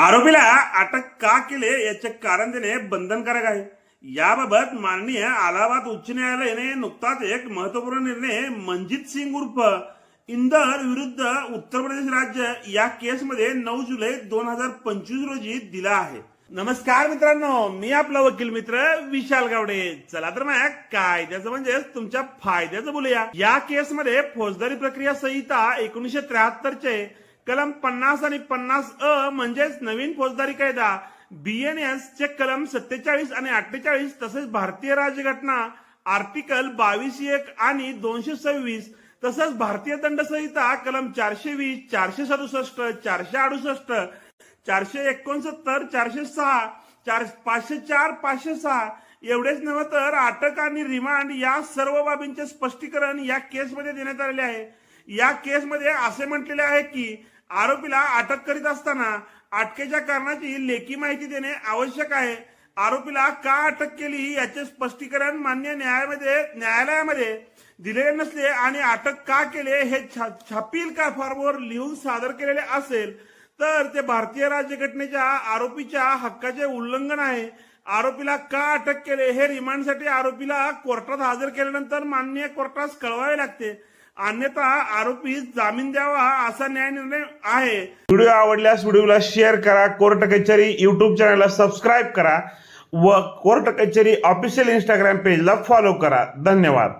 आरोपीला अटक का केले याचे कारण देणे बंधनकारक आहे. याबाबत माननीय अलाहाबाद उच्च न्यायालयाने नुकताच एक महत्त्वपूर्ण निर्णय मनजित सिंग उर्फ इंदर विरुद्ध उत्तर प्रदेश राज्य या केसमध्ये नऊ जुलै दोन हजार पंचवीस रोजी दिला आहे. नमस्कार मित्रांनो मी आपला वकील मित्र विशाल गावडे. चला तर मग कायद्याचं म्हणजेच तुमच्या फायद्याचं बोलूया. या केसमध्ये फौजदारी प्रक्रिया संहिता एकोणीशे त्र्याहत्तरचे कलम पन्नास आणि पन्नास अ म्हणजेच नवीन फौजदारी कायदा बीएनएस चे कलम सत्तेचाळीस आणि अठ्ठेचाळीस तसेच भारतीय राज्यघटना आर्टिकल बावीस एक आणि दोनशे सव्वीस तसंच भारतीय दंड संहिता कलम चारशे वीस चारशे सदुसष्ट चारशे अडुसष्ट चारशे एकोणसत्तर चारशे सहा चार पाचशे चार पाचशे सहा एवढेच नव्हे तर अटक आणि रिमांड या सर्व बाबींचे स्पष्टीकरण या केसमध्ये देण्यात आलेले आहे. या केसमध्ये असे म्हटलेले आहे की आरोपीला अटक करीत असताना अटकेच्या कारणाची लेखी माहिती देणे आवश्यक आहे. आरोपीला का अटक केली याचे स्पष्टीकरण मान्य न्यायामध्ये न्यायालयामध्ये दिलेले नसले आणि अटक का केले हे छा- छापील का फॉर्मवर लिहून सादर केलेले असेल तर ते भारतीय राज्यघटनेच्या आरोपीच्या हक्काचे उल्लंघन आहे. आरोपीला का अटक केले हे रिमांडसाठी आरोपीला कोर्टात हजर केल्यानंतर मान्य कोर्टास कळवावे लागते. अन्यथा आरोपी जामीन द्यावा असा न्याय निर्णय आहे. व्हिडिओ आवडल्यास व्हिडिओला शेअर करा कोर्ट कचेरी युट्यूब चॅनलला सबस्क्राईब करा व कोर्ट कचेरी ऑफिशियल इंस्टाग्राम पेजला फॉलो करा. धन्यवाद.